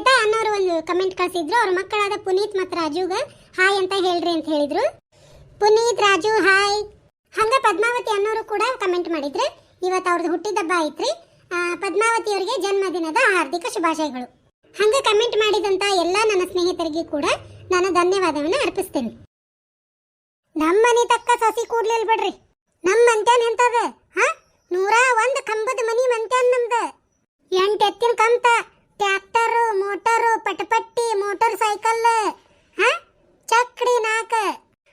ಶ್ವೇತಾ ಅನ್ನೋರು ಒಂದು ಕಮೆಂಟ್ ಕಳಿಸಿದ್ರು. ಅವ್ರ ಮಕ್ಕಳಾದ ಪುನೀತ್ ಮತ್ತು ರಾಜುಗ ಹಾಯ್ ಅಂತ ಹೇಳ್ರಿ ಅಂತ ಹೇಳಿದ್ರು. ಪುನೀತ್ ರಾಜು ಹಾಯ್. ಹಂಗ ಪದ್ಮಾವತಿ ಅನ್ನೋರು ಕೂಡ ಕಮೆಂಟ್ ಮಾಡಿದ್ರು. ಇವತ್ತು ಅವ್ರದ್ದು ಹುಟ್ಟಿದಬ್ಬ ಐತ್ರಿ. ಆ, ಪದ್ಮಾವತಿ ಅವರಿಗೆ ಜನ್ಮದಿನದ ಹಾರ್ದಿಕ ಶುಭಾಶಯಗಳು. ಹಂಗ ಕಮೆಂಟ್ ಮಾಡಿದಂತ ಎಲ್ಲ ನನ್ನ ಸ್ನೇಹಿತರಿಗೆ ಕೂಡ ನಾನು ಧನ್ಯವಾದವನ್ನ ಅರ್ಪಿಸ್ತೇನೆ. ನಮ್ಮ ಮನೆ ತಕ್ಕ ಸಸಿ ಕೂಡ್ಲಿಲ್ ಬಿಡ್ರಿ. ನಮ್ಮ ಮಂತ್ಯಾನ್ ಎಂತದ? ಹಾ? ನೂರ ಒಂದ್ ಕಂಬದ ಮನಿ ಮಂತ್ಯಾನ್ ನಮ್ದ. ಎಂಟು ಎತ್ತಿನ ಕಂತ. ಟ್ರ್ಯಾಕ್ಟರ್ ಮೋಟರು ಪಟಪಟ್ಟಿ ಮೋಟರ್ ಸೈಕಲ್ ಹಾ? ಚಕ್ಡಿ ನಾಕ.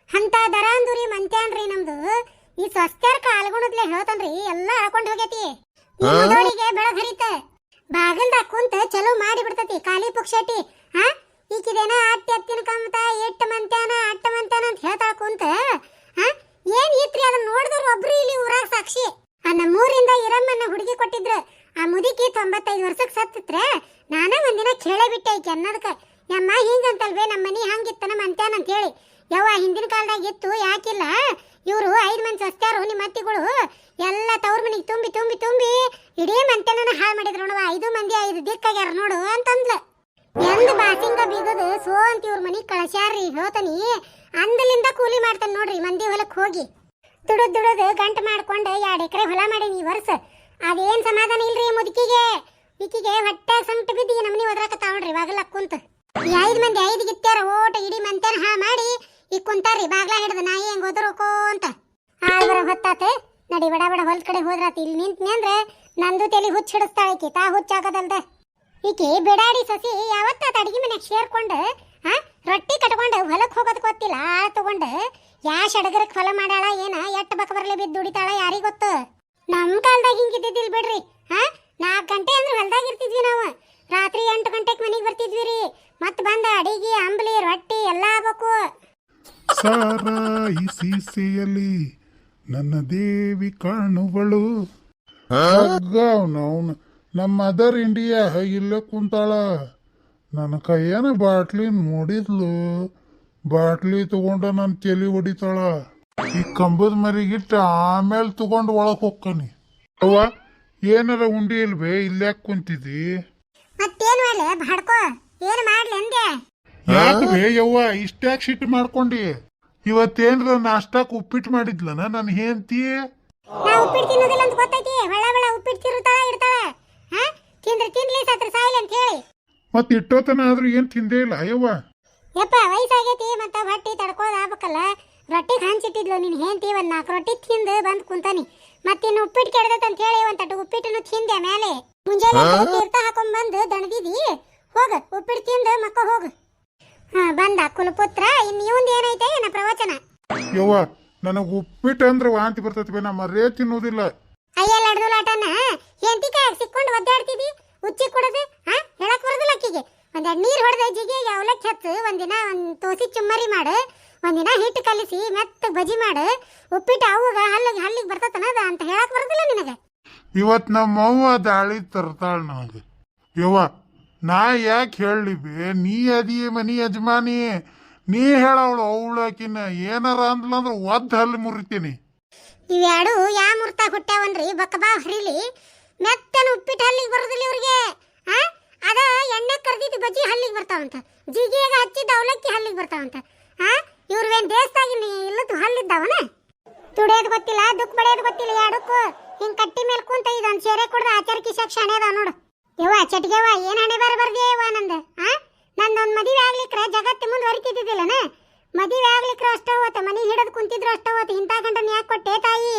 ಅಂತ ದರಾಂದುರಿ ಮಂತ್ಯಾನ್ರಿ ನಮ್ದು. ಈ ಸ್ವಸ್ಥ್ಯಾರ ಕಾಲ್ಗುಣದ್ಲೆ ಹೇಳ್ತಾನ್ರಿ ಎಲ್ಲ ಹಾಕೊಂಡು ಹೋಗೈತಿ ಬೆಳಗ್ ಹರಿತ. ಬಾಗಲ್ದಾಗ ಕುಂತ ಚಲೋ ಮಾಡಿ ಬಿಡ್ತತಿ ಖಾಲಿ ಪುಕ್ಷಟಿ ಹಾ? ಈಕಿದೇನ ಅಟ್ಟಿ ಎತ್ತಿನ ಕಮ್ತ ಎಟ್ಟು ಮಂತ್ಯಾನ ಅಟ್ಟ ಮಂತ್ಯಾನ ಅಂತ ಹೇಳ್ತಾ ಕುಂತ ಹಾ? ಏನ್ ಇತ್ರಿ ಅದನ್ನ ನೋಡಿದ್ರು ಒಬ್ರು ಇಲ್ಲಿ ಊರಾಗ ಸಾಕ್ಷಿ. ಆ ನಮ್ಮೂರಿಂದ ಇರಮ್ಮನ್ನ ಹುಡುಗಿ ಕೊಟ್ಟಿದ್ರು. ಆ ಮುದುಕಿ ತೊಂಬತ್ತೈದು ವರ್ಷಕ್ಕೆ ಸತ್ತಿತ್ರೆ ನಾನೇ ಒಂದಿನ ಕೇಳೇ ಬಿಟ್ಟೆ ಈಕೆ ಅನ್ನೋದಕ್ಕೆ. ಯಮ್ಮ, ಹಿಂಗಂತಲ್ವೇ ನಮ್ಮ ಮನಿ ನಮ್ಮ ಅಂತ್ಯಾನ ಅಂತ ಹೇಳಿ ಯವ್ವ, ಹಿಂದಿನ ಕಾಲದಾಗ ಇತ್ತು, ಯಾಕಿಲ್ಲ? ಇವರು ಐದು ಮಂದಿ ಸಸ್ತ್ಯಾರು ನಿಮ್ಮ ಅತ್ತಿಗಳು. ಎಲ್ಲ ತವ್ರ ಮನೆಗೆ ತುಂಬಿ ತುಂಬಿ ತುಂಬಿ ಇಡೀ ಮಂತ್ಯಾನ ಹಾಳು ಮಾಡಿದ್ರು ನೋಡುವ ಐದು ಮಂದಿ, ಐದು ದಿಕ್ಕಾಗ್ಯಾರ ನೋಡು ಅಂತಂದ್ಲು. ಎಂದ ಬಾಸಿಂಗ ಬೀಗದ ಸೋ ಅಂತ ಇವ್ರ ಮನೆ ಕಳಸ್ಯಾರ್ರಿ, ಹೇಳ್ತಾನಿ. ಅಂದಲಿಂದ ಕೂಲಿ ಮಾಡ್ತಾನೆ ನೋಡ್ರಿ, ಮಂದಿ ಹೊಲಕ್ಕೆ ಹೋಗಿ. ದುಡದ್ ದುಡದ್ ಗಂಟು ಮಾಡ್ಕೊಂಡು ಎರಡು ಎಕರೆ ಹೊಲ ಮಾಡೀನಿ ಈ ವರ್ಷ. ಅದೇನ್ ಸಮಾಧಾನ ಇಲ್ರಿ ಈ ಮುದುಕಿಗೆ? ಈಕಿಗೆ ಹೊಟ್ಟೆ ಸಂಕಟ ಬಿದ್ದು ಈ ನಮ್ಮನಿ ಒದ್ರಾಕತ್ತಾವಳ್ರಿ ಬಾಗಲ ಕುಂತ. ಈ ಐದು ಮಂದಿ ಐದು ಗಿತ್ತಾರ ಓಟ ಇಡೀ ಮಂತ್ಯಾರ ಹಾ ಮಾಡಿ ಈಗ ಕುಂತಾರ್ರಿ, ಬಾಗ್ಲ ಹಿಡ್ದು ನಾಯಿ ಹೆಂಗ್ ಓದರೋಕೋ ಅಂತ. ಆಳ್ಬರ ಹೊತ್ತಾತ ನಡಿ ಬಡ ಬಡ ಹೊಲ್ ಕಡೆ ಹೋದ್ರಾತ, ಇಲ್ಲಿ ನಿಂತ್ನಿ ಅಂದ್ರೆ ನಂದು ತಲೆ ಹುಚ್ಚ ಹಿಡಿಸ್ತಾಳ ಈಕಿ, ತಾ ಹುಚ್ಚಾಗದಲ್ದ ಈಕಿ ಬಿಡಾಡಿ ಸಸಿ ಯಾವತ್ತ ಅಡಿಗೆ ಮನೆಗೆ ಸೇರ್ಕೊಂಡು ಹಾ ರೊಟ್ಟಿ ಕಟ್ಕೊಂಡು ಹೊಲಕ್ಕೆ ಹೋಗೋದು ಗೊತ್ತಿಲ್ಲ, ಆಳ ತಗೊಂಡು, ಯಾ ಶಡಗರಕ್ಕೆ ಹೊಲ ಮಾಡ್ಯಾಳ, ಏನ ಎಟ್ಟು ಬಕ ಬರಲಿ ಬಿದ್ದು ದುಡಿತಾಳ, ಯಾರಿಗೆ ಗೊತ್ತು? ನಮ್ ಕಾಲ್ದಾಗ ಹಿಂಗಿದ್ದಿದ್ದಿಲ್ ಬಿಡ್ರಿ. ಹಾ? ನಾಲ್ಕು ಗಂಟೆ ಅಂದ್ರೆ ಹೊಲ್ದಾಗ ಇರ್ತಿದ್ವಿ ನಾವು. ರಾತ್ರಿ ಎಂಟು ಗಂಟೆಗೆ ಮನೆಗೆ ಬರ್ತಿದ್ವಿ ರೀ. ಮತ್ತೆ ಬಂದ ಅಡಿಗೆ, ಅಂಬ್ಲಿ, ರೊಟ್ಟಿ ಎಲ್ಲ ಆಗ್ಬೇಕು. ಸಾರಾಯಿ ಸೀಸೆಯಲ್ಲಿ ನನ್ನ ದೇವಿ ಕಾಣುವಳು ಅವನು ನಮ್ಮ ಅದರ್ ಇಂಡಿಯಾ ಇಲ್ಲೇ ಕುಂತಾಳ. ನನ್ನ ಕೈಯನ ಬಾಟ್ಲಿ ನೋಡಿದ್ಲು ಬಾಟ್ಲಿ ತಗೊಂಡ ನನ್ನ ತಲೆ ಹೊಡಿತಾಳ. ಈ ಕಂಬದ ಮರಿಗಿಟ್ಟ ಆಮೇಲೆ ತಗೊಂಡು ಒಳಗೆ ಹೋಗ್ಕನಿ ಅವ್ವ ಏನಾರ ಉಂಡಿ ಇಲ್ವೇ? ಇಲ್ಲೇ ಕುಂತಿದ್ದಿ ಮತ್ತೇನ್ ಬಾಡ್ಕೋ. ಏನು ಮಾಡ್ಲಿ ಅಂದೆ? ಯಾಕೆ ಬೇ ಯವ್ವ? ಇಷ್ಟ್ಯಾಕ್ ಸಿಟ್ಟು ಮಾಡ್ಕೊಂಡಿ. ಇವತ್ತೇನ್ರ ನಾಷ್ಟಾಕ್ ಉಪ್ಪಿಟ್ಟು ಮಾಡಿದ್ಲನ ನನ್ನ ಹೇಂತಿ ನಾ ಉಪ್ಪಿಟ್ಟು ತಿನ್ನೋದಿಲ್ಲ ಅಂತ ಗೊತ್ತೈತಿ. ಹೊಳ ಹೊಳ ಉಪ್ಪಿಟ್ಟು ತಿರುತ್ತಾಳ ಇಡ್ತಾಳ. ಹಾ? ತಿಂದ್ರೆ ತಿನ್ಲಿ ಸತ್ರ ಸಾಯಿಲ್ ಅಂತ ಹೇಳಿ. ಮತ್ ಇಟ್ಟೋತನ ಆದ್ರೂ ಏನ್ ತಿಂದೇ ಇಲ್ಲ ಯವ್ವ? ಯಪ್ಪ ವಯಸ್ಸಾಗೈತಿ ಮತ್ತೆ ಹೊಟ್ಟಿ ತಡ್ಕೋದ್ ಆಗ್ಬೇಕಲ್ಲ. ರೊಟ್ಟಿಗೆ ಹಂಚಿಟ್ಟಿದ್ಲು ನೀನು ಹೆಂಡತಿ ಒಂದು ನಾಲ್ಕು ರೊಟ್ಟಿ ತಿಂದು ಬಂದು ಕುಂತಾನಿ. ಮತ್ತಿನ್ನು ಉಪ್ಪಿಟ್ಟು ಕೆಡದತ್ ಅಂತ ಹೇಳಿ ಒಂದ್ ತಟ್ಟು ಉಪ್ಪಿಟ್ಟನ್ನು ತಿಂದೆ ಮೇಲೆ ಮುಂಜಾನೆ ತೀರ್ಥ ಹಾಕೊಂಡ್ ಬಂದು ದಣದಿದಿ. ಹೋಗ ಉಪ್ಪಿಟ್ಟು ತಿಂದು ಮಕ್ಕ ಹೋಗ. ಹಾ ಬಂದ ಕುಲಪುತ್ರ ಇನ್ನು ಇವಂದ್ ಏನೈತೆ ಏನ ಪ್ರವಚನ. ಯವ್ವ ನನಗೆ ಉಪ್ಪಿಟ್ಟು ಅಂದ್ರೆ ವಾಂತಿ ಬರ್ತೈತಿ ಬೇ ನಮ್ಮ ಮರೇ ತಿನ್ನೋದಿಲ್ಲ. ಅಯ್ಯ ಲಡ್ದುಲಾಟನ ಹೆಂಡತಿ ಕಾಯಿ ಸಿಕ್ಕೊಂಡು ಒದ್ದಾಡ್ತಿದಿ? ಉಚ್ಚಿ ಕುಡದು ಹಾ ಹೇಳಕ್ ಬರೋದಿಲ್ಲ ಅಕ್ಕಿಗೆ. ಒಂದೆರಡು ನೀರ್ ಹೊಡೆದ ಜಿಗಿಗೆ ಅವಲಕ್ಕಿ ಹತ್ತು ಒಂದಿನ ಒಂದ್ ತೋಸಿ ಚುಮ್ಮರಿ ಮಾಡು. ಒಂದಿನ ಹಿಟ್ಟು ಕಲಿಸಿ ಮೆತ್ತ ಬಜಿ ಮಾಡು. ಉಪ್ಪಿಟ್ಟು ಅವಾಗ ಹಲ್ಲಿಗೆ ಹಲ್ಲಿಗೆ ಬರ್ತತನದ ಅಂತ ಹೇಳಕ್ ಬರೋದಿಲ್ಲ ನಿನಗೆ? ಇವತ್ ನಮ್ಮ ಅವ್ವ ದಾಳಿ ತರ್ತಾಳ ನನಗೆ. ಯವ್ವ ನಾ ಯಾಕೆ ಹೇಳಲಿ ಬೇ ನೀ ಅದಿ ಮನಿ ಯಜಮಾನಿ. ನೀ ಹೇಳವಳು ಅವಳಕಿನ ಏನಾರ ಅಂದ್ಲಂದ್ರ ಒದ್ದ ಹಲ್ಲಿ ಮುರಿತೀನಿ. ಇವ್ಯಾಡು ಯಾ ಮುರ್ತಾ ಹುಟ್ಟ್ಯಾವನ್ರಿ? ಬಕ್ಕಬಾ ಹರಿಲಿ. ಮೆತ್ತನ ಉಪ್ಪಿಟ್ಟು ಹಲ್ಲಿಗೆ ಬರೋದಿಲ್ಲ ಇವ್ರಿಗೆ. ಆ? ಅದ ಎಣ್ಣೆ ಕರ್ದಿದ್ದು ಬಜ್ಜಿ ಹಲ್ಲಿಗೆ ಬರ್ತಾವಂತ. ಜಿಗಿಯಾಗ ಹಚ್ಚಿದ ಅವಲಕ್ಕಿ ಹಲ್ಲಿಗೆ ಬರ್ತಾವಂತ. ಆ? ಇವ್ರವೇನ್ ದೇಶದಾಗ ಇಲ್ಲದ ಹಲ್ಲಿದ್ದಾವನ? ತುಡಿಯೋದು ಗೊತ್ತಿಲ್ಲ, ದುಃಖ ಬಡಿಯೋದು ಗೊತ್ತಿಲ್ಲ ಯಾಡಕ್ಕೂ ಹಿಂಗ್ ಕಟ್ಟಿ ಮೇಲೆ ಕುಂತ ಇದೊಂದು ಸೇರೆ ಕುಡ್ದ ಆಚಾರ ಕಿಶಕ್ ಶಾಣೆ ಅದಾವ ನೋಡು. ಯವ್ವ, ಚಟ್ಗೆವ್ವ, ಏನ್ ಹಣೆ ಬರ ಬರ್ದೇವ ನಂದ? ಆ? ನಂದೊಂದ್ ಮದುವೆ ಆಗ್ಲಿಕ್ರ ಜಗತ್ತು ಮುಂದುವರಿತಿದ್ದಿಲ್ಲನ ಮದುವೆ ಆಗ್ಲಿಕ್ರ ಅಷ್ಟ ಹೋತ ಮನಿ ಹಿಡಿದು ಕುಂತಿದ್ರು ಅಷ್ಟ ಹೋತ ಇಂಥ ಗಂಡನ ಯಾಕೆ ಕೊಟ್ಟೆ ತಾಯಿ?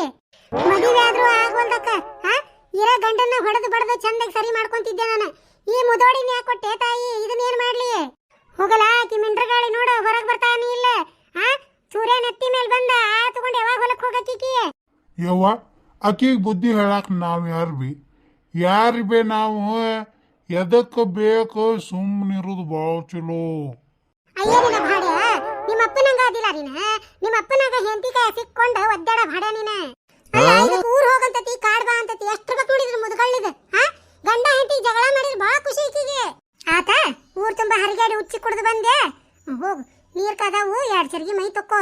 ಮದುವೆ ಆದ್ರೂ ಆಗ್ವಲ್ದಕ್ಕ ಆ? ಇರೋ ಗಂಡನ್ನ ಹೊಡೆದು ಬಡದು ಚಂದಾಗಿ ಸರಿ ಮಾಡ್ಕೊಂತಿದ್ದೆ ನಾನು. ಈ ಮುದೋಡಿನ ಯಾಕೆ ಕೊಟ್ಟೆ ತಾಯಿ? ಇದನ್ನ ಏನು ಮಾಡ್ಲಿ ಹೋಗಲ್ಲ ಆಕಿ ಮಿಂಡ್ರಗಾಳಿ ನೋಡು, ಹೊರಗೆ ಬರ್ತಾನೆ ಇಲ್ಲ. ಆ? ಸೂರ್ಯ ನೆತ್ತಿ ಮೇಲೆ ಬಂದ ಆ ತಗೊಂಡು ಯಾವಾಗ ಹೊಲಕ್ ಹೋಗಕ್ಕೀಕಿ ಯವ್ವ ಆಕಿಗೆ ಬುದ್ಧಿ ಹೇಳಕ್ ನಾವ್ ಯಾರು ಬಿ? ಯಾರು ಬಿ ನಾವು? ಎದಕ್ಕೆ ಬೇಕು ಸುಮ್ಮನಿರೋದು ಭಾಳ ಚಲೋ. ಅಯ್ಯ ನಿನ್ನ ಭಾಡ್ಯ ನಿಮ್ಮ ಅಪ್ಪನಂಗ ಅದಿಲ್ಲ ನೀನ. ನಿಮ್ಮ ಅಪ್ಪನಾಗ ಹೆಂಡತಿ ಕೈ ಸಿಕ್ಕೊಂಡು ಒದ್ದಾಡ ಭಾಡ್ಯ ನೀನ. ಅಲ್ಲ ಇದಕ್ಕೆ ಊರ್ ಹೋಗಂತತಿ ಕಾಡ್ ಬಾ ಅಂತತಿ ಎಷ್ಟು ಬೇಕ್ ನೋಡಿದ್ರು ಮುದ್ಗಳ್ಳಿದ ಹಾ? ಗಂಡ ಹೆಂಡತಿ ಜಗಳ ಮಾಡಿದ್ರೆ ಬಹಳ ಖುಷಿ ಈಕಿಗೆ ಆತ ಊರ್ ತುಂಬಾ ಹರಿಗಾಡಿ ಉಚ್ಚಿ ಕುಡ್ದು ಬಂದೆ. ಹೋಗು. ನೀರ್ ಕದಾವು, ಎರಡು ಚರ್ಗಿ ಮೈ ತಕ್ಕೋ.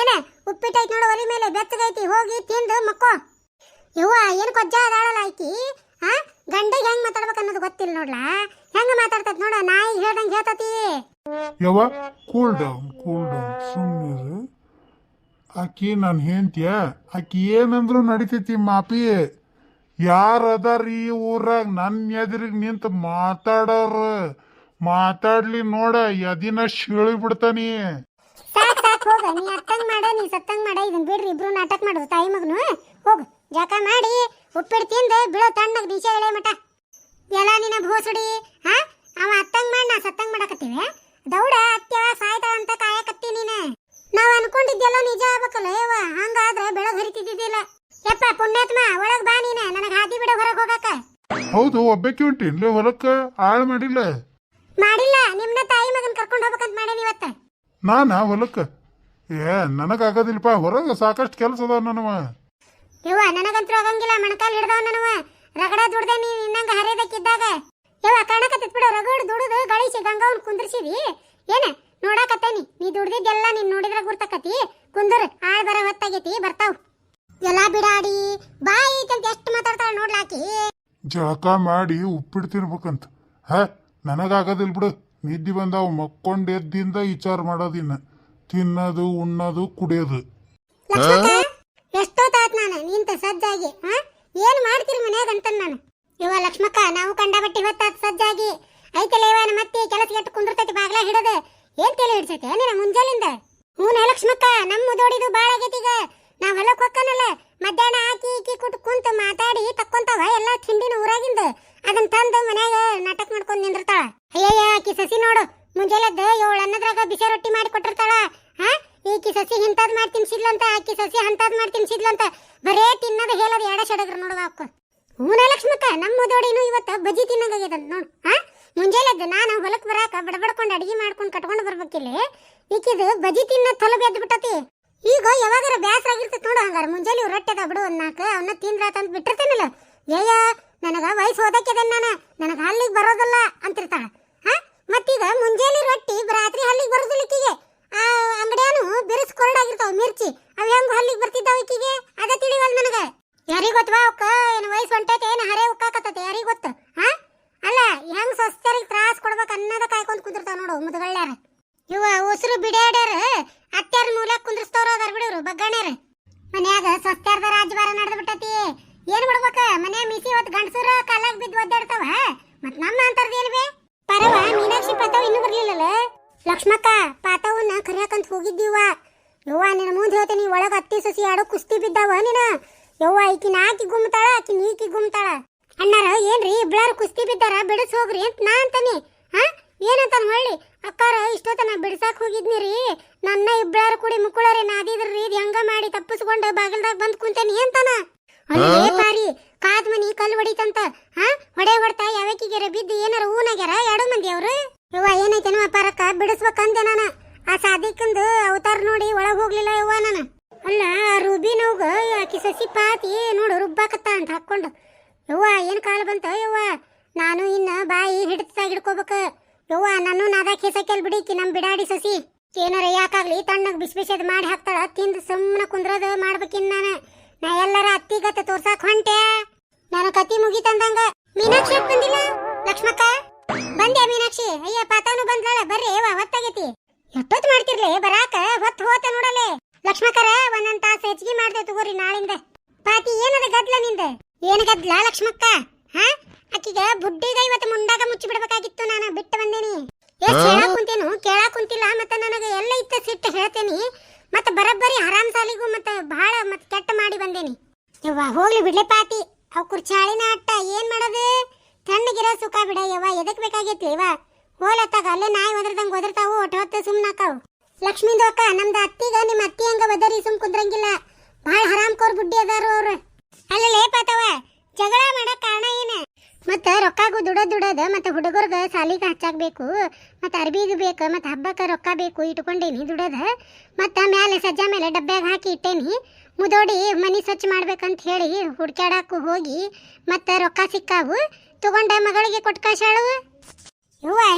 ಏನ ಉಪ್ಪಿಟ್ಟೈತಿ ನೋಡು ಒಲಿ ಮೇಲೆ, ಬೆತ್ತಗೈತಿ, ಹೋಗಿ ತಿಂದು ಮಕ್ಕೋ. ಯವ್ವ, ಏನು ಕೊಜ್ಜ ಅದಾಳಲ್ಲ ಐತಿ ಹಾ ಗಂಡಿಗೆ ಹೆಂಗ್ ಮಾತಾಡ್ಬೇಕು ಅನ್ನೋದು ಗೊತ್ತಿಲ್ಲ ನೋಡ್ಲಾ? ಹೆಂಗ ಮಾತಾಡ್ತೈತಿ ನೋಡ, ನಾಯಿ ಹೇಳ್ದಂಗೆ ಹೇಳ್ತತಿ. ಯವ್ವ ಕೂಲ್ ಡೌನ್ ಕೂಲ್ ಡೌನ್ ಸುಮ್ಮನೆ ಆಕಿ, ನಾನು ಹೆಂಡ್ತಿಯ ಆಕಿ ಏನಂದ್ರು ನಡಿತೈತಿ ಮಾಪಿ. ಯಾರದಾರ ಈ ಊರಾಗ ನನ್ನ ಎದುರಿಗೆ ನಿಂತು ಮಾತಾಡೋರು. ಮಾತಾಡ್ಲಿ ನೋಡ ಎದಿನ ಶೀಳಿ ಬಿಡ್ತಾನಿ. ಸಾಕ್ ಸಾಕ್ ಹೋಗ. ನೀ ಅತ್ತಂಗ್ ಮಾಡ ನೀ ಸತ್ತಂಗ್ ಮಾಡ. ಇದನ್ ಬಿಡ್ರಿ ಇಬ್ರು ನಾಟಕ ಮಾಡುದು ತಾಯಿ ಮಗನು. ಹೋಗು ಜಕ ಮಾಡಿ ಉಪ್ಪಿಟ್ಟು ತಿಂದು ಬಿಡೋ ತಣ್ಣಗ್ ದಿಶೆ ಎಳೆ ಮಟ ಎಲ್ಲ ನಿನ್ನ ಭೋಸಡಿ ಹಾ? ಅವ ಅತ್ತಂಗ್ ಮಾಡಿ ನಾ ಸತ್ತಂಗ್ ಮಾಡಕತ್ತೀವಿ. ದೌಡ ಅತ್ಯವ ಸಾಯ್ತಾಳ ಅಂತ ಕಾಯಕತ್ತಿ ನೀನ. ನಾವ್ ಅನ್ಕೊಂಡಿದ್ದೆಲ್ಲ ನಿಜ ಆಗ್ಬೇಕಲ್ಲ ಯವ್ವ. ಹಂಗಾದ್ರೆ ಬೆಳಗ್ ಹರಿತಿದ್ದಿದ್ದಿಲ್ಲ. ಯಪ್ಪ ಪುಣ್ಯಾತ್ಮ ಒಳಗ್ ಬಾ ನೀನೆ. ನನಗ್ ಹಾದಿ ಬಿಡ ಹೊರಗ್ ಹೋಗಾಕ. ಹೌದು ಒಬ್ಬಕ್ಕೆ ಹೊಂಟಿನ್ಲೆ ಹೊಲಕ್ಕ ಹಾಳು ಮಾಡಿಲ್ಲ. ಮಗನ್ ಕರ್ಕೊಂಡ್ ಹೋಗ್ಬೇಕಂತ ಮಾಡೇನಿ ಇವತ್ತ? ನಾನಾ ಹೊಲಕ್ಕ. ಏ ನನಗಾಗೋದಿಲ್ಲಪ್ಪ. ಹೊರಗೆ ಸಾಕಷ್ಟು ಕೆಲಸ ಅದಾವ ನನವ. ನನಗಂತೂ ಆಗಂಗಿಲ್ಲ. ಮಣಕಾಲ್ ಹಿಡ್ದವ ನನವ. ರಗಡ ದುಡ್ದೆ ನೀ ನಿನ್ನಂಗ ಹರಿಯದಕ್ಕಿದ್ದಾಗ ಯವ್ವ ಕಾಣಕತ್ತಿತ್ ಬಿಡು. ರಗಡ ದುಡುದು ಗಳಿಸಿ ಗಂಗಾವನ್ ಕುಂದ್ರಿಸಿದಿ. ಏನ? ನೋಡಾಕತ್ತೇನಿ. ನೀ ದುಡ್ದಿದ್ದೆಲ್ಲ ನೀನ್ ನೋಡಿದ್ರ ಗುರ್ತಕತಿ ಕುಂದರ್ ಆಳ್ ಬರ ಹೊತ್ತಾಗೈತಿ. ಬರ್ತಾವ್. ಎಲ್ಲ ಬಿಡಾಡಿ. ಬಾಯಿ ಅಂತ ಎಷ್ಟು ಮಾತಾಡ್ತಾಳ ನೋಡ್ಲಾಕಿ. ಜಳಕ ಮಾಡಿ ಉಪ್ಪಿಟ್ಟು ತಿನ್ಬೇಕಂತ. ಹ? ನನಗಾಗೋದಿಲ್ಲ ಬಿಡು. ನಿದ್ದೆ ಬಂದಾವು ಮಕ್ಕೊಂಡೆದ್ದಿಂದ ವಿಚಾರ ಮಾಡೋದಿನ್ನ. ತಿನ್ನೋದು ಉಣ್ಣದು ಕುಡಿಯೋದು ಲಕ್ಷ್ಮಕ್ಕ ಎಷ್ಟೊತ್ತಾತ್ ನಾನು ನಿಂತ ಸಜ್ಜಾಗಿ ಹಾ ಏನ್ ಮಾಡ್ತೀರಿ ಮನ್ಯಾಗ ಅಂತನ್ ನಾನು ಇವ ಲಕ್ಷ್ಮಕ್ಕ ನಾವು ಕಂಡಬಟ್ಟಿ ಹೊತ್ತಾತ್ ಸಜ್ಜಾಗಿ ಐತಲ್ಲ ಇವ ನಮ್ಮ ಮತ್ತೆ ಕೆಲಸ ಕೆಟ್ಟು ಕುಂದಿರ್ತೈತಿ ಬಾಗ್ಲ ಹಿಡದ ಏನ್ ತಲೆ ಹಿಡ್ಸೈತೆ ನಿನ್ನ ಮುಂಜಾಲಿಂದ ಹ್ಞೂ ಲಕ್ಷ್ಮಕ್ಕ ನಮ್ಮ ದೊಡಿದು ಬಾಳ ಆಗೈತಿ ಈಗ ನಾವ್ ಹೊಲಕ್ ಹೊಕ್ಕನಲ್ಲ ಮಧ್ಯಾಹ್ನ ಹಾಕಿ ಈಕಿ ಕುಟ್ ಕುಂತ ಮಾತಾಡಿ ತಕ್ಕೊಂತಾವ ಎಲ್ಲ ತಿಂಡಿನ ಊರಾಗಿಂದ ಅದನ್ನ ತಂದು ಮನ್ಯಾಗ ನಾಟಕ ಮಾಡ್ಕೊಂಡ್ ನಿಂದಿರ್ತಾಳ ಅಯ್ಯಯ್ಯ ಆಕಿ ಸಸಿ ನೋಡು ಮುಂಜಾನೆದ್ದ ಏಳು ಅನ್ನದ್ರಾಗ ಬಿಸಿ ರೊಟ್ಟಿ ಕೊಟ್ಟಿರ್ತಾಳ ಹಾ ಈಕಿ ಸಸಿ ಇಂಥದ್ ಮಾಡಿ ತಿನ್ಸಿದ್ಲಂತ ಆಕಿ ಸಸಿ ಅಂತದ್ ಮಾಡಿ ತಿನ್ಸಿದ್ಲಂತ ಬರೇ ತಿನ್ನೋದು ಹೇಳೋದು ಎಡ ಸಡಗ್ರ ನೋಡುವ ಅಕ್ಕ ಹೂನ ಲಕ್ಷ್ಮಕ್ಕ, ನಮ್ಮ ಮುದೋಡಿನು ಇವತ್ತ ಬಜ್ಜಿ ತಿನ್ನಂಗಾಗ್ಯದ ನೋಡು. ಹಾ ಮುಂಜಾನೆದ್ದು ನಾನು ಹೊಲಕ್ ಬರಾಕ ಬಡಬಡ್ಕೊಂಡು ಅಡಿಗೆ ಮಾಡ್ಕೊಂಡು ಕಟ್ಕೊಂಡು ಬರ್ಬೇಕಿಲ್ಲ. ಈಕಿದು ಬಜ್ಜಿ ತಿನ್ನ ತಲುಬೆ ಎದ್ದು ಬಿಟ್ಟತಿ. ಈಗ ಯಾವಾಗಾರ ಬ್ಯಾಸರ ಆಗಿರ್ತೈತಿ ನೋಡು ಹಂಗಾರ. ಮುಂಜಾನೆ ರೊಟ್ಟಿ ಅದ ಬಿಡು ಒಂದ್ ನಾಲ್ಕು ಅವನ್ನ ತಿಂದ್ರಾತಂತ ಬಿಟ್ಟಿರ್ತೇನಲ್ಲ. ಏಯ ನನಗ ವಯಸ್ಸು ಓದಕ್ಕೆ ನಾನು. ನನಗ ಅಲ್ಲಿಗೆ ಬರೋದಲ್ಲ ಅಂತಿರ್ತಾಳ ಹಾ ಮತ್ತೀಗ ಮುಂಜಾನೆ ರೊಟ್ಟಿ ರಾತ್ರಿ ಹಲ್ಲಿಗೆ ಬರೋದಿಲ್ಲ ಈಕಿಗೆ ಆ ಅಂಗಡಿಯಾನು ಬಿರುಸ್ ಕೊರಡಾಗಿರ್ತಾವ ಮಿರ್ಚಿ ಅವ್ ಹೆಂಗ್ ಹಲ್ಲಿಗೆ ಬರ್ತಿದ್ದಾವ ಈಕಿಗೆ ಅದ ತಿಳಿವಲ್ ನನಗ ಯಾರಿಗ್ ಗೊತ್ತವಾ ಅವಕ್ಕ ಏನ್ ವಯಸ್ಸು ಹೊಂಟೈತೆ ಏನ್ ಹರೇ ಉಕ್ಕಾಕತ್ತೈತೆ ಯಾರಿಗ್ ಗೊತ್ತ ಹಾ ಅಲ್ಲ ಹೆಂಗ್ ಸ್ವಸ್ಥರಿಗೆ ತ್ರಾಸ್ ಕೊಡ್ಬೇಕು ಅನ್ನೋದ ಕಾಯ್ಕೊಂಡ್ ಕುಂದಿರ್ತಾವ ನೋಡು ಮುದಗಳ್ಳ್ಯಾರ ಇವ ಉಸಿರು ಬಿಡ್ಯಾಡ್ಯಾರ ಅತ್ಯಾರ ಮೂಲ್ಯಾಗ ಕುಂದ್ರಸ್ತವ್ರ ಅದಾರ ಬಿಡೋರು ಬಗ್ಗಣ್ಯಾರ ಮನ್ಯಾಗ ಸ್ವಸ್ಥ್ಯಾರ್ದ ರಾಜಭಾರ ನಡೆದು ಬಿಟ್ಟತಿ ಏನ್ ಮಾಡ್ಬೇಕ ಮನೆ ಮಿಸಿ ಇವತ್ತು ಗಂಡಸರ ಕಾಲಾಗ ಬಿದ್ದು ಒದ್ದಾಡ್ತಾವ ಮತ್ ನಮ್ಮ ಅಂತರ್ದ ಏನ್ಬೇ ಪರವ ಮೀನಾಕ್ಷಿ ಪಾತಾವ್ ಇನ್ನೂ ಬರ್ಲಿಲ್ಲಲ್ಲ? ಲಕ್ಷ್ಮಕ್ಕ ಪಾತಾವನ್ನ ಕರಿಯಾಕಂತ ಹೋಗಿದ್ದೀವ ಯವ್ವ ನಿನ್ನ ಮುಂದೆ ಹೇಳ್ತೇನೆ ಒಳಗ ಅತ್ತಿ ಸಸಿ ಆಡೋ ಕುಸ್ತಿ ಬಿದ್ದಾವ ನೀನ? ಯವ್ವ ಈಕಿನ ಆಕಿ ಗುಮ್ತಾಳ ಆಕಿ ನೀಕಿ ಗುಮ್ತಾಳ? ಅಣ್ಣಾರ ಏನ್ರಿ ಇಬ್ಳಾರು ಕುಸ್ತಿ ಬಿದ್ದಾರ ಬಿಡಿಸ್ ಹೋಗ್ರಿ ಅಂತ ನಾ ಅಂತಾನೆ. ಹಾ? ಏನಂತಾನ ಹೊಳ್ಳಿ? ಅಕ್ಕಾರ ಇಷ್ಟೊತ್ತನ ಬಿಡ್ಸಾಕ್ ಹೋಗಿದ್ನಿ ರೀ ನನ್ನ ಇಬ್ಳಾರು ಕೂಡಿ ಮುಕ್ಕುಳರೆ ನಾದಿದ್ರಿ ಇದು ಹೆಂಗ ಮಾಡಿ ತಪ್ಪಿಸ್ಕೊಂಡು ಬಾಗಿಲ್ದಾಗ ಬಂದು ಕುಂತೇನಿ ಅಂತಾನ? ಅಲ್ಲೇ ಪಾರಿ ಕಾದ್ ಮನಿ ಕಲ್ಲು ಹೊಡಿತಂತ, ಹಾ? ಹೊಡೆ ಹೊಡ್ತಾ ಯಾವಕ್ಕಿಗೆರ ಬಿದ್ದು ಏನಾರ ಊನಾಗ್ಯಾರ? ಎರಡು ಮಂದಿ ಅವರು? ಯವ್ವ ಏನೈತೇನೋ ಅಪಾರಕ್ಕ ಬಿಡಿಸ್ಬೇಕಂದೆ ನಾನು. ಆ ಸಾದಿಕಂದು ಅವತಾರ ನೋಡಿ ಒಳಗೆ ಹೋಗ್ಲಿಲ್ಲ ಯವ್ವ ನಾನು. ಅಲ್ಲ, ಆ ನೋಗ ಯಾಕೆ ಸಸಿ ಪಾತಿ ನೋಡು, ರುಬ್ಬಾಕತ್ತ ಅಂತ ಹಾಕ್ಕೊಂಡು. ಯವ್ವ, ಏನು ಕಾಲ ಬಂತ ಯವ್ವ? ನಾನು ಇನ್ನ ಬಾಯಿ ಹಿಡಿತಾಗ ಹಿಡ್ಕೋಬೇಕ. ಯವ್ವ ನಾನು ನಾದ ಕೇಸಕ್ಕೆಲ್ ಬಿಡಿಕಿ ನಮ್ಮ ಬಿಡಾಡಿ ಸಸಿ. ಏನಾರ ಯಾಕಾಗ್ಲಿ ತಣ್ಣಗೆ ಬಿಸಿ ಮಾಡಿ ಹಾಕ್ತಾಳ, ತಿಂದು ಸುಮ್ಮನೆ ಕುಂದ್ರದ ಮಾಡ್ಬೇಕಿನ್ ನಾನು. ನಾ ಎಲ್ಲರ ಅತ್ತಿಗತ್ತ ತೋರ್ಸಾಕ್ ಹೊಂಟೆ ನನ್ನ ಕತಿ ಮುಗಿತಂದಂಗ ಮೀನಾಕ್ಷಿ ಯಾಕೆ ಬಂದಿಲ್ಲ? ಲಕ್ಷ್ಮಕ್ಕ? ಬಂದೆ ಮೀನಾಕ್ಷಿ? ಅಯ್ಯ ಪಾತಾನು ಬಂದ್ಲಾಳ ಬರ್ರಿ ವಾ ಹೊತ್ತಾಗೈತಿ. ಎಷ್ಟೊತ್ತು ಮಾಡ್ತಿರ್ಲಿ? ಬರಾಕ? ಹೊತ್ತು ಹೋತ ನೋಡಲೆ. ಲಕ್ಷ್ಮಕ್ಕರ ಒಂದೊಂದ್ ತಾಸು ಹೆಚ್ಚಿಗೆ ಮಾಡ್ದೆ ತಗೋರಿ ನಾಳಿಂದ. ಪಾತಿ ಏನದ ಗದ್ಲ ನಿಂದ? ಏನ್ ಗದ್ಲ ಲಕ್ಷ್ಮಕ್ಕ? ಹಾ? ಅಕ್ಕಿಗ ಬುಡ್ಡಿಗ ಇವತ್ತು ಮುಂಡಾಗ ಮುಚ್ಚಿ ಬಿಡ್ಬೇಕಾಗಿತ್ತು ನಾನು ಬಿಟ್ಟು ಬಂದೇನಿ. ಎಷ್ಟ್ ಹೇಳಾಕ್ ಕುಂತೇನು? ಕೇಳಾ ಕುಂತಿಲ್ಲ ಮತ್ತೆ ನನಗೆ ಎಲ್ಲ ಇತ್ತ ಸಿಟ್ಟು ಹೇಳ್ತೇನಿ. ಮತ್ತೆ ಬರಬ್ಬರಿ ಆರಾಮ್ ಸಾಲಿಗೂ ಮತ್ತೆ ಬಹಳ ಮತ್ತೆ ಕೆಟ್ಟ ಮಾಡಿ ಬಂದೇನಿ. ಯವ್ವ ಹೋಗ್ಲಿ ಬಿಡ್ಲೆ ಪಾತಿ. ಅವ್ ಕುರ್ಚಾಳಿನ ಅಟ್ಟ ಏನ್ ಮಾಡೋದು? ತಣ್ಣಗಿರೋ ಸುಖ ಬಿಡ ಎದಕ್ ಬೇಕಾಗೈತಿ ಯವ್ವ ಹೋಲತ್ತಾಗ ಅಲ್ಲೇ ನಾಯಿ ಒದರ್ದಂಗ್ ಒದರ್ತಾವು ಒಟ್ಟು ಹೊತ್ತು ಸುಮ್ನಾಕಾವು ಲಕ್ಷ್ಮೀದು ಅಕ್ಕ, ನಮ್ದು ಅತ್ತಿಗ ನಿಮ್ಮ ಅತ್ತಿ ಹಂಗ ಒದರಿ ಸುಮ್ ಕುಂದ್ರಂಗಿಲ್ಲ. ಭಾಳ ಹರಾಮ್ ಕೋರ್ ಬುಡ್ಡಿ ಅದಾರು ಅವ್ರು. ಅಲ್ಲೇ ಲೇಪಾತವ ಜಗಳ ಮಾಡಕ್ ಕಾರಣ ಏನ ಮತ್ತ ರೊಕ್ಕಾಗು ದುಡೋದು ದುಡದ, ಮತ್ತೆ ಹುಡುಗರ್ಗ ಸಾಲಿಗೆ ಹಚ್ಚಾಕ್ಬೇಕು, ಮತ್ತು ಅರ್ಬಿಗೆ ಬೇಕು, ಮತ್ತೆ ಹಬ್ಬಕ್ಕ ರೊಕ್ಕ ಬೇಕು ಇಟ್ಕೊಂಡೇನಿ ದುಡದ. ಮತ್ತೆ ಮ್ಯಾಲೆ ಸಜ್ಜಾ ಮೇಲೆ ಡಬ್ಬ್ಯಾಗ ಹಾಕಿ ಇಟ್ಟೇನಿ. ಮುದೋಡಿ ಮನಿ ಸ್ವಚ್ಛ ಮಾಡ್ಬೇಕಂತ ಹೇಳಿ ಹುಡ್ಕ್ಯಾಡಕ್ಕೂ ಹೋಗಿ ಮತ್ತ ರೊಕ್ಕ ಸಿಕ್ಕಾವು. ತಗೊಂಡ ಮಗಳಿಗೆ ಕೊಟ್ಟು ಕಳ್ಸಾಳು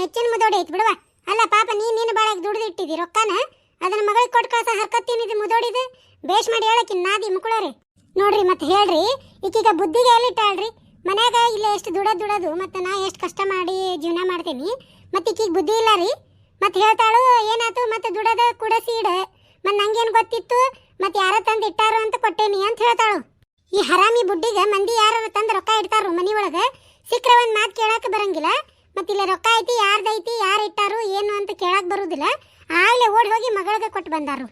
ಹೆಚ್ಚಿನ ಮುದೋಡಿ ಐತಿ ಬಿಡವಾ. ಅಲ್ಲ ಪಾಪ ನೀ ಬಾಳಾಗ ದುಡ್ದು ಇಟ್ಟಿದಿ ರೊಕ್ಕನ? ಅದನ್ನ ಮಗಳಿಗೆ ಕೊಟ್ಟು ಕಳ್ಸ ಹರ್ಕತ್ತೀನಿದು ಮುದೋಡಿದು? ಬೇಷ್ ಮಾಡಿ ಹೇಳಕ್ಕೆ ನಾದಿ ಮುಕುಳರಿ. ನೋಡ್ರಿ ಮತ್ತೆ ಹೇಳ್ರಿ, ಈಕೀಗ ಬುದ್ಧಿಗೆ ಎಲ್ಲಿಟ್ಟಾಳ್ರಿ? ಮನ್ಯಾಗ ಇಲ್ಲೇ ಎಷ್ಟು ದುಡದು ದುಡೋದು, ಮತ್ತು ನಾ ಎಷ್ಟು ಕಷ್ಟ ಮಾಡಿ ಜೀವನ ಮಾಡ್ತೀನಿ. ಮತ್ತು ಈಕೀಗ ಬುದ್ಧಿ ಇಲ್ಲ ರೀ. ಮತ್ತು ಹೇಳ್ತಾಳು ಏನಾಯ್ತು ಮತ್ತು ದುಡದ ಕೂಡ ಸೀಡ ಮತ್ತು ನಂಗೇನು ಗೊತ್ತಿತ್ತು, ಮತ್ತು ಯಾರ ತಂದು ಇಟ್ಟಾರು ಅಂತ ಕೊಟ್ಟೇನಿ ಅಂತ ಹೇಳ್ತಾಳು. ಈ ಹರಾಮಿ ಬುಡ್ಡಿಗೆ ಮಂದಿ ಯಾರು ತಂದು ರೊಕ್ಕ ಇಡ್ತಾರು ಮನಿ ಒಳಗೆ, ಸಿಕ್ಕ್ರೆ ಒಂದು ಮಾತು ಕೇಳಕ್ಕೆ ಬರಂಗಿಲ್ಲ. ಮತ್ತು ಇಲ್ಲ ರೊಕ್ಕ ಐತಿ ಯಾರ್ದೈತಿ ಯಾರು ಇಟ್ಟಾರು, ಏನು ಅಂತ ಕೇಳಕ್ಕೆ ಬರುದಿಲ್ಲ. ಆಗ್ಲೇ ಓಡಿ ಹೋಗಿ ಮಗಳಿಗೆ ಕೊಟ್ಟು ಬಂದಾರು.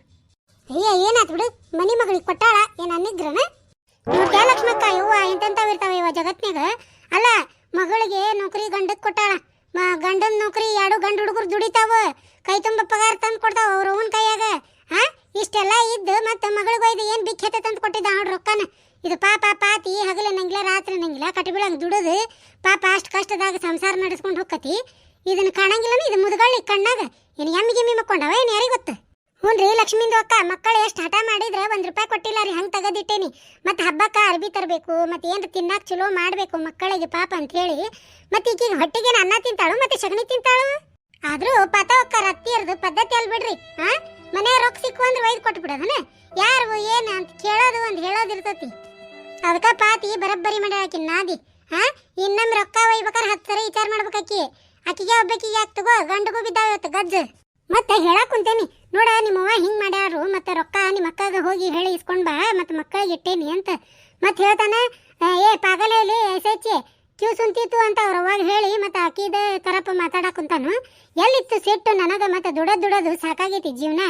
ಅಯ್ಯ ಏನಾಯ್ತು ಬಿಡು, ಮನಿ ಮಗಳಿಗೆ ಕೊಟ್ಟಾಳ, ಏನು ಅನ್ನಿಗ್ರನ ನೋಡ್ಯಾ ಲಕ್ಷ್ಮಕ್ಕ ಯವ್ವ ಇರ್ತಾವೆ ಇವ ಜಗತ್ನಾಗ ಅಲ್ಲ, ಮಗಳಿಗೆ ನೌಕರಿ ಗಂಡಕ್ಕೆ ಕೊಟ್ಟಾಳ. ಗಂಡನ ನೌಕರಿ ಎರಡು ಗಂಡು ಹುಡುಗರು ದುಡಿತಾವ. ಕೈ ತುಂಬ ಪಗಾರ ತಂದು ಕೊಡ್ತಾವ ಅವ್ರ ಅವನ ಕೈಯಾಗ. ಹಾ ಇಷ್ಟೆಲ್ಲ ಇದ್ದು ಮತ್ತೆ ಮಗಳಿಗೆ ಇದು ಏನು ಬಿಕ್ಕೇತ ತಂದು ಕೊಟ್ಟಿದ್ದ ಅವ್ರ ರೊಕ್ಕನ. ಇದು ಪಾಪ ಪಾತಿ ಹಗಲ ನಂಗಿಲ್ಲ ರಾತ್ರಿ ನಂಗಿಲ್ಲ ಕಟ್ಟಿಬಿಳಂಗ್ ದುಡಿದು. ಪಾಪ ಅಷ್ಟು ಕಷ್ಟದಾಗ ಸಂಸಾರ ನಡೆಸ್ಕೊಂಡು ಹೋಗತಿ ಇದನ್ನ ಕಾಣಂಗಿಲ್ಲ ಇದು ಮುದುಗಳ್ಳಿ ಕಣ್ಣಾಗ. ಏನು ಎಮ್ಮಿ ಗಿಮ್ಮಿ ಮಕ್ಕೊಂಡವ ಏನು ಯಾರಿಗೆ ಗೊತ್ತು? ಹ್ಞೂನ್ರಿ, ಲಕ್ಷ್ಮಿಂದು ಅಕ್ಕ, ಮಕ್ಕಳು ಎಷ್ಟು ಹಠ ಮಾಡಿದ್ರೆ ಒಂದು ರೂಪಾಯಿ ಕೊಟ್ಟಿಲ್ಲ ರೀ, ಹಂಗೆ ತಗದಿಟ್ಟೇನಿ. ಮತ್ತು ಹಬ್ಬಕ್ಕೆ ಅರ್ಬಿ ತರಬೇಕು, ಮತ್ತು ಏನು ತಿನ್ನಾಕ ಚಲೋ ಮಾಡಬೇಕು ಮಕ್ಕಳಿಗೆ ಪಾಪ ಅಂತ ಹೇಳಿ ಮತ್ತೆ ಹೊಟ್ಟೆಗೆ ಹೊಟ್ಟಿಗೆ ಅನ್ನ ತಿಂತಾಳು, ಮತ್ತೆ ಸಗಣಿ ತಿಂತಾಳು? ಆದರೂ ಪತ ಅಕ್ಕ ರತ್ತಿಯರ್ದು ಪದ್ಧತಿ ಅಲ್ಲಿ ಬಿಡ್ರಿ ಹಾಂ ಮನೆ ರೊಕ್ಕ ಸಿಕ್ಕು ಅಂದ್ರೆ ಒಯ್ದು ಕೊಟ್ಬಿಡೋದನೆ ಯಾರು ಏನು? ಅಂತ ಕೇಳೋದು ಒಂದು ಹೇಳೋದಿರ್ತತಿ ಅದಕ್ಕ ಪಾತಿ ಬರಬ್ಬರಿ ಮಾಡ್ಯಾಕಿ ನಾದಿ ಹಾಂ ಇನ್ನೊಮ್ಮೆ ರೊಕ್ಕ ಒಯ್ಬೇಕಾರೆ ಹತ್ತು ಸರಿ ವಿಚಾರ ಮಾಡ್ಬೇಕಾಕಿ ಆಕಿಗೆ ಒಬ್ಬಾಕಿಗೆ ಯಾಕೆ ತಗೋ, ಗಂಡಗೂ ಬಿದ್ದಾವ ಇವತ್ತು ಮತ್ತೆ ಹೇಳಕ್ಕೆ ಕುಂತೇನಿ ನೋಡ, ನಿಮ್ಮವ್ವ ಹಿಂಗೆ ಮಾಡ್ಯಾರು, ಮತ್ತೆ ರೊಕ್ಕ ನಿಮ್ಮ ಅಕ್ಕಾಗ ಹೋಗಿ ಹೇಳಿ ಇಸ್ಕೊಂಡು ಬಾ, ಮತ್ತೆ ಮಕ್ಕಳಿಗೆ ಇಟ್ಟೇನಿ ಅಂತ. ಮತ್ತೆ ಹೇಳ್ತಾನೆ, ಏ ಪಾಗಲೇಲಿ ಎಸ್ ಎಚ್ ಕ್ಯೂ ಸುಂತಿತ್ತು ಅಂತ ಅವ್ರ ಅವಾಗ ಹೇಳಿ, ಮತ್ತೆ ಆಕಿದ ಕರಪ್ಪ ಮಾತಾಡಕ್ ಕುಂತಾನು. ಎಲ್ಲಿತ್ತು ಸಿಟ್ಟು ನನಗೆ ಮತ್ತೆ ದುಡದ್ ದುಡದು ಸಾಕಾಗೈತಿ ಜೀವನ.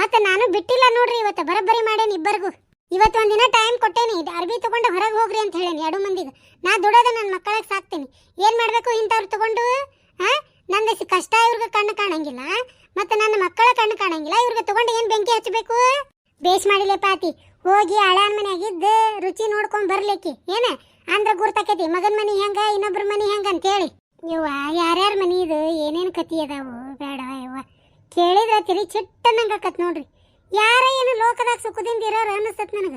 ಮತ್ತೆ ನಾನು ಬಿಟ್ಟಿಲ್ಲ ನೋಡ್ರಿ, ಇವತ್ತು ಬರಬ್ಬರಿ ಮಾಡೇನಿ ಇಬ್ಬರಿಗೂ. ಇವತ್ತು ಒಂದಿನ ಟೈಮ್ ಕೊಟ್ಟೇನಿ, ಇದು ಅರ್ಬಿ ತಗೊಂಡು ಹೊರಗೆ ಹೋಗ್ರಿ ಅಂತ ಹೇಳೇನಿ ಎರಡು ಮಂದಿಗೆ. ನಾ ದುಡದ ನನ್ನ ಮಕ್ಕಳಿಗೆ ಸಾಕ್ತೀನಿ. ಏನು ಮಾಡಬೇಕು ಇಂಥವ್ರು ತಗೊಂಡು ಹಾ ನಂದು ಕಷ್ಟ ಇವ್ರಿಗೆ ಕಣ್ಣು ಕಾಣಂಗಿಲ್ಲ, ಮತ್ತೆ ನನ್ನ ಮಕ್ಕಳ ಕಣ್ಣು ಕಾಣಂಗಿಲ್ಲ, ಇವ್ರಿಗೆ ತಗೊಂಡು ಏನ್ ಬೆಂಕಿ ಹಚ್ಚಬೇಕು? ಬೇಸ್ ಮಾಡಿಲೆ ಪಾತಿ. ಹೋಗಿ ಹಳ್ಯಾನ್ ಮನ್ಯಾಗಿದ್ದು ರುಚಿ ನೋಡ್ಕೊಂಡ್ ಬರ್ಲಿಕ್ಕೆ. ಏನ? ಅಂದ್ರ ಗುರ್ತಾಕೈತಿ, ಮಗನ್ ಮನಿ ಹೆಂಗ, ಇನ್ನೊಬ್ರ ಮನಿ ಹೆಂಗ ಅಂತೇಳಿ. ಇವ ಯಾರ್ಯಾರ ಮನಿ ಇದು? ಏನೇನ್ ಕತಿ ಅದಾವು? ಬೇಡ ಯವ್ವ. ಕೇಳಿದ್ರ ತಿಳಿ ಚಿಟ್ಟನಂಗ ಆಕತ್ ನೋಡ್ರಿ. ಯಾರ ಏನು ಲೋಕದಾಗ ಸುಖದಿಂದ ಇರೋರು ಅನಿಸ್ತತ್ ನನಗ.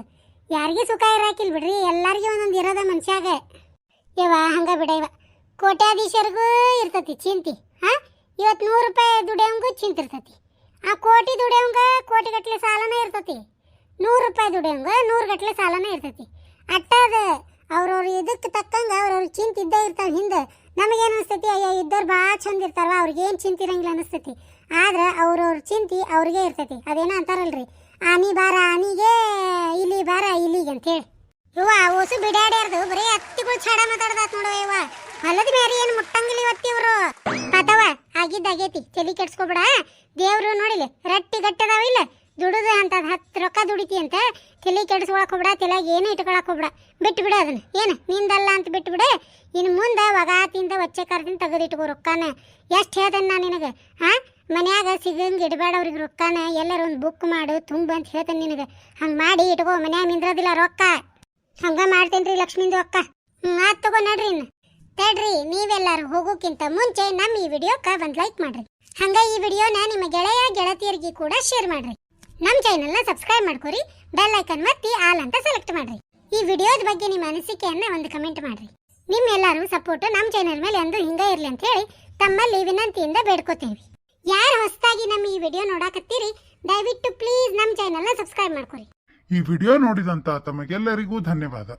ಯಾರಿಗೆ ಸುಖ ಇರಾಕಿಲ್ ಬಿಡ್ರಿ, ಎಲ್ಲರಿಗೂ ಒಂದೊಂದು ಇರೋದ ಮನುಷ್ಯಾಗ. ಯವ್ವ, ಹಂಗ ಬಿಡ ಇವ ಕೋಟ್ಯಾಧೀಶರಿಗೂ ಇರ್ತತಿ ಚಿಂತಿ. ಹಾ? ಇವತ್ತು ನೂರು ರೂಪಾಯಿ ದುಡಿಯೋಂಗು ಚಿಂತೆ ಇರ್ತತಿ ಆ ಕೋಟಿ ದುಡಿಯೋಂಗ ಕೋಟಿ ಗಟ್ಟಲೆ ಸಾಲನೇ ಇರ್ತತಿ. ನೂರು ರೂಪಾಯಿ ದುಡಿಯೋಂಗ ನೂರು ಗಟ್ಟಲೆ ಸಾಲನೇ ಇರ್ತತಿ. ಅಟ್ಟದ ಅವ್ರವ್ರ ಇದಕ್ಕೆ ತಕ್ಕಂಗೆ ಅವ್ರವ್ರ ಚಿಂತೆ ಇದ್ದೇ ಇರ್ತಾವೆ ಹಿಂದೆ ನಮಗೇನು ಅನಿಸ್ತೈತಿ? ಅಯ್ಯ ಇದ್ದವ್ರು ಭಾಳ ಚಂದ ಇರ್ತಾರವ ಅವ್ರಿಗೇನು ಚಿಂತೆ ಇರಂಗಿಲ್ಲ ಅನಿಸ್ತೈತಿ. ಆದ್ರೆ ಅವ್ರವ್ರ ಚಿಂತೆ ಅವ್ರಿಗೆ ಇರ್ತೈತಿ. ಅದೇನೋ ಅಂತಾರಲ್ರಿ? ಆನಿ ಬಾರ ಆನಿಗೆ ಇಲ್ಲಿ ಬಾರ ಇಲಿಗೆ ಅಂತೇಳಿ ಇವ ಹೊಸ ಬಿಡಾಡ್ಯಾರ್ದು ಬರೀ ಹತ್ತಿಗಳು ಛಾಡ ಮಾತಾಡ್ದಾತ್ ನೋಡುವ ಇವ ಹೊಲದ ಮೇರಿ ಏನು ಮುಟ್ಟಂಗಿಲ್ಲ ಇವತ್ತಿವ್ರು ಅಥವಾ ಪಾತವ ಆಗಿದ್ದಾಗೈತಿ ತಲೆ ಕೆಡ್ಸ್ಕೊಬಿಡ. ದೇವ್ರು ನೋಡಿಲಿ, ರಟ್ಟಿ ಗಟ್ಟದಾವಿಲ್ಲ ದುಡುದು ಅಂತ ಹತ್ತು ರೊಕ್ಕ ದುಡಿತಿ ಅಂತ ತಲೆ ಕೆಡಿಸ್ಕೊಳಕ್ ಹೋಗ್ಬಿಡ ತಲೆಗೆ ಏನು ಇಟ್ಕೊಳಕ್ ಹೋಗ್ಬಿಡ. ಬಿಟ್ಟು ಬಿಡ ಅದನ್ನ. ಏನು? ನಿಂದಲ್ಲ ಅಂತ ಬಿಟ್ಟು ಬಿಡ ಇನ್ನು ಮುಂದೆ ಒಚ್ಚೆ ಕರ್ದಿಂದ ತೆಗೆದಿಟ್ಕೋ ರೊಕ್ಕನ. ಎಷ್ಟು ಹೇಳ್ದನ್ ನಾನು ನಿನಗೆ? ಹಾ ಮನ್ಯಾಗ ಸಿಗಂಗೆ ಇಡಬೇಡ ಅವ್ರಿಗೆ ರೊಕ್ಕನ. ಎಲ್ಲರೂ ಒಂದು ಬುಕ್ ಮಾಡು, ತುಂಬು ಅಂತ ಹೇಳ್ತೇನೆ ನಿನಗೆ. ಹಂಗೆ ಮಾಡಿ ಇಟ್ಕೋ, ಮನ್ಯಾಗ ನಿಂದ್ರದಿಲ್ಲ ರೊಕ್ಕ. ಹಂಗ ಮಾಡ್ತೇನ್ರಿ ಲಕ್ಷ್ಮಿಂದು ರೊಕ್ಕ ಹ್ಞೂ ಆತ್ ತಗೋ ನಡ್ರಿ ಇನ್ನು. ತಡ್ರಿ, ನೀವೆಲ್ಲರೂ ಹೋಗೋಕ್ಕಿಂತ ಮುಂಚೆ ನಮ್ಮ ಈ ವಿಡಿಯೋಕ್ಕೆ ಒಂದು ಲೈಕ್ ಮಾಡ್ರಿ. ಹಂಗ ಈ ವಿಡಿಯೋನ ನಿಮ್ಮ ಗೆಳೆಯ, ಗೆಳತಿಯರಿಗೆ ಕೂಡ ಶೇರ್ ಮಾಡ್ರಿ. ನಮ್ಮ ಚಾನೆಲ್ನ ಸಬ್ಸ್ಕ್ರೈಬ್ ಮಾಡ್ಕೊರಿ ಬೆಲ್ ಐಕನ್ ಒತ್ತಿ ಆಲ್ ಅಂತ ಸೆಲೆಕ್ಟ್ ಮಾಡ್ರಿ. ಈ ವಿಡಿಯೋದ ಬಗ್ಗೆ ನಿಮ್ಮ ಅನಿಸಿಕೆಯನ್ನ ಒಂದು ಕಮೆಂಟ್ ಮಾಡ್ರಿ. ನಿಮ್ಮೆಲ್ಲರೂ ಸಪೋರ್ಟ್ ನಮ್ಮ ಚಾನೆಲ್ ಮೇಲೆ ಎಂದು ಹಿಂಗ ಇರಲಿ ಅಂತ ಹೇಳಿ ತಮ್ಮಲ್ಲಿ ವಿನಂತಿಯಿಂದ ಬೇಡ್ಕೋತೀವಿ. ಯಾರು ಹೊಸದಾಗಿ ನಮ್ಮ ಈ ವಿಡಿಯೋ ನೋಡಾಕತ್ತೀರಿ, ದಯವಿಟ್ಟು ಪ್ಲೀಸ್ ನಮ್ಮ ಚಾನೆಲ್ನ ಸಬ್ಸ್ಕ್ರೈಬ್ ಮಾಡ್ಕೊರಿ. ಈ ವಿಡಿಯೋ ನೋಡಿದಂತ ತಮಗೆಲ್ಲರಿಗೂ ಧನ್ಯವಾದ.